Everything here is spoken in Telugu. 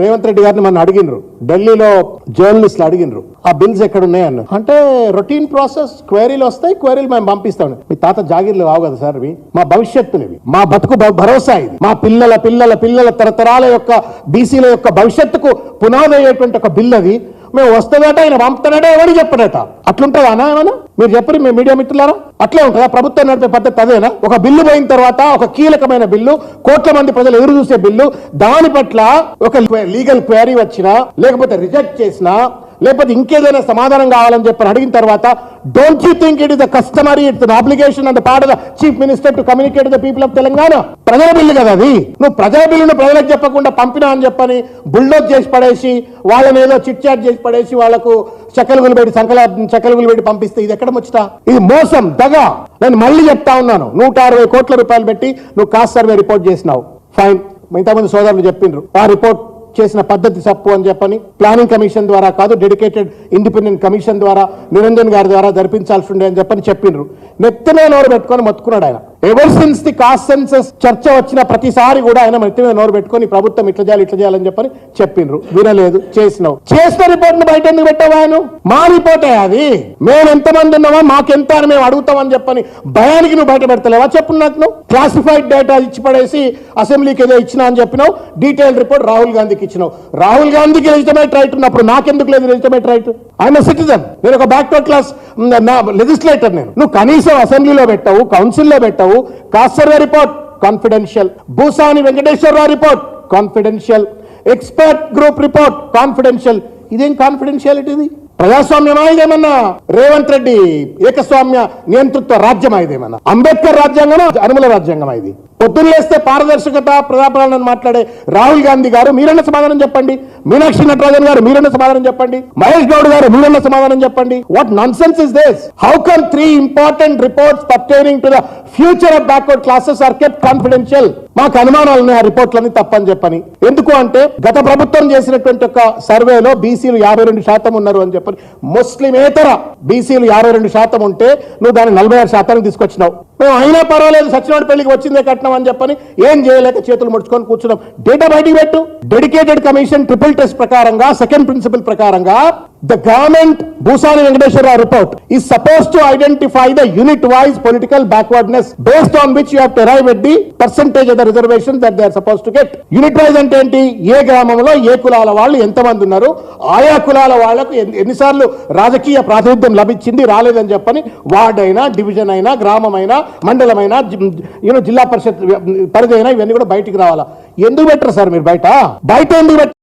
రేవంత్ రెడ్డి గారిని మన అడిగినరు. ఢిల్లీలో జర్నలిస్టులు అడిగినరు. ఆ బిల్స్ ఎక్కడ ఉన్నాయన్న అంటే రొటీన్ ప్రాసెస్ క్వైరీలు వస్తాయి క్వైరీలు మేము పంపిస్తాం. మీ తాత జాగిర్లు కావు కదా సార్ ఇవి. మా భవిష్యత్తునివి. మా బతుకు భరోసా ఇది. మా పిల్లల పిల్లల పిల్లల తరతరాల యొక్క బీసీల యొక్క భవిష్యత్తుకు పునాది అయ్యేటువంటి ఒక బిల్ అది. మేము వస్తుందట ఆయన పంపుతాడట ఎవరు చెప్పడట? అట్లుంటుందా అన్న ఏమన్నా? మీరు చెప్పరు మీ మీడియా మిత్రులారా. అట్లే ఉంటుందా? ప్రభుత్వం నడిపే పద్ధతి అదేనా? ఒక బిల్లు పోయిన తర్వాత ఒక కీలకమైన బిల్లు కోట్ల మంది ప్రజలు ఎదురు చూసే బిల్లు దాని పట్ల ఒక లీగల్ క్వైరీ వచ్చినా లేకపోతే రిజెక్ట్ చేసినా లేకపోతే ఇంకేదైనా సమాధానం కావాలని చెప్పి అడిగిన తర్వాత don't you think it is the customary it's obligation and part the chief minister to communicate the people of Telangana ప్రజల బిల్లు కదా అది. నువ్వు ప్రజల బిల్లును ప్రజలకు చెప్పకుండా పంపినా అని చెప్పని బుల్డోజ్ చేసి పడేసి వాళ్ళని ఏదో చిట్ చాట్ చేసి పడేసి వాళ్ళకు చక్కలుగులు పెట్టి సంకల చక్కలుగులు పెట్టి పంపిస్తే ఇది ఎక్కడ ముచ్చట? ఇది మోసం దగ. నేను మళ్ళీ చెప్తా ఉన్నాను. నూట అరవై కోట్ల రూపాయలు పెట్టి నువ్వు కాస్ట్ సర్వే రిపోర్ట్ చేసినావు. ఫైన్. మిగతా మంది సోదరులు చెప్పిండ్రు. ఆ రిపోర్ట్ చేసిన పద్ధతి తప్పు అని చెప్పని ప్లానింగ్ కమిషన్ ద్వారా కాదు డెడికేటెడ్ ఇండిపెండెంట్ కమిషన్ ద్వారా నిరంజన్ గారి ద్వారా జరిపించాల్సి ఉండే అని చెప్పని చెప్పిండ్రు. నెత్తనే నోరు పెట్టుకొని మొత్తుకున్నాడు ఆయన. Ever since the caste census చర్చ వచ్చిన ప్రతిసారి కూడా ఆయన నెత్తి మీద నోరు పెట్టుకుని ప్రభుత్వం ఇట్లా చేయాలి ఇట్లా చేయాలని చెప్పని చెప్పిండ్రు. వినలేదు చేసినావు. చేసిన రిపోర్ట్ను బయట ఎందుకు పెట్టావా ఆయన? మా రిపోర్టే అది? మేము ఎంతమంది ఉన్నామా? మాకెంత అని మేము అడుగుతామని చెప్పని భయానికి నువ్వు బయట పెడతలేవా? చెప్పు నాకు నువ్వు. క్లాసిఫైడ్ డేటా ఇచ్చి పడేసి అసెంబ్లీకి ఏదో ఇచ్చినా అని చెప్పినావు. డీటెయిల్ రిపోర్ట్ రాహుల్ గాంధీకి ఇచ్చినావు. రాహుల్ గాంధీకి లెజిటమేట్ రైట్ ఉన్నప్పుడు నాకెందుకు లేదు లెజిటమేట్ రైట్ ఆయన సిటిజన్ నేను ఒక బ్యాక్వర్డ్ క్లాస్ లెజిస్లేటర్ నేను. నువ్వు కనీసం అసెంబ్లీలో పెట్టావు కౌన్సిల్లో పెట్టావు రావు survey report confidential Bhusani Venkateswararao report confidential expert group report confidential ఇదేం కాన్ఫిడెన్షియాలిటీ ఇది? ప్రజాస్వామ్యమా ఇదేమన్నా? రేవంత్ రెడ్డి ఏకస్వామ్య నియంతృత్వ రాజ్యమా ఇదేమన్నా? అంబేద్కర్ రాజ్యాంగమా? అనుమల రాజ్యాంగమా ఇది? పొద్దున్నేస్తే పారదర్శకత ప్రజాపాలన మాట్లాడే రాహుల్ గాంధీ గారు మీరన్న సమాధానం చెప్పండి. మీనాక్షి నటరాజన్ గారు మీరన్న సమాధానం చెప్పండి. మహేష్ గౌడ్ గారు మీరన్న సమాధానం చెప్పండి. What nonsense is this how come three important reports pertaining to the future of backward classes are kept confidential మాకు అనుమానాలు ఉన్నాయి ఆ రిపోర్ట్లని తప్పని చెప్పని. ఎందుకు అంటే గత ప్రభుత్వం చేసినటువంటి ఒక సర్వేలో బీసీలు యాభై రెండు శాతం ఉన్నారు అని చెప్పని. ముస్లిమేతర బీసీలు యాభై రెండు శాతం ఉంటే నువ్వు దాన్ని నలభై ఆరు శాతానికి తీసుకొచ్చినావు. మేము అయినా పర్వాలేదు సత్యనారాయణ పెళ్ళికి వచ్చిందే కట్నం అని చెప్పని ఏం చేయలేక చేతులు ముడుచుకొని కూర్చున్నాం. డేటా బయటికి పెట్టు. డెడికేటెడ్ కమిషన్ ట్రిపుల్ టెస్ట్ ప్రకారంగా సెకండ్ ప్రిన్సిపల్ ప్రకారంగా the government Bhusani Venkateswararao report ఈ supposed to identify the unit wise political backwardness based on which you have at the percentage of the reservation that they are supposed to get unit wise అంటే ఏంటి? ఏ గ్రామంలో ఏ కులాల వాళ్ళు ఎంతమంది ఉన్నారు? ఆయా కులాల వాళ్ళకు ఎన్నిసార్లు రాజకీయ ప్రాతినిధ్యం లభించింది రాలేదని చెప్పని వార్డ్ అయినా డివిజన్ అయినా గ్రామమైనా అయినా మండలమైనా యూనో జిల్లా పరిషత్ పరిధి అయినా ఇవన్నీ కూడా బయటికి రావాలా? ఎందుకు పెట్టరు సార్ మీరు బయట? బయట ఎందుకు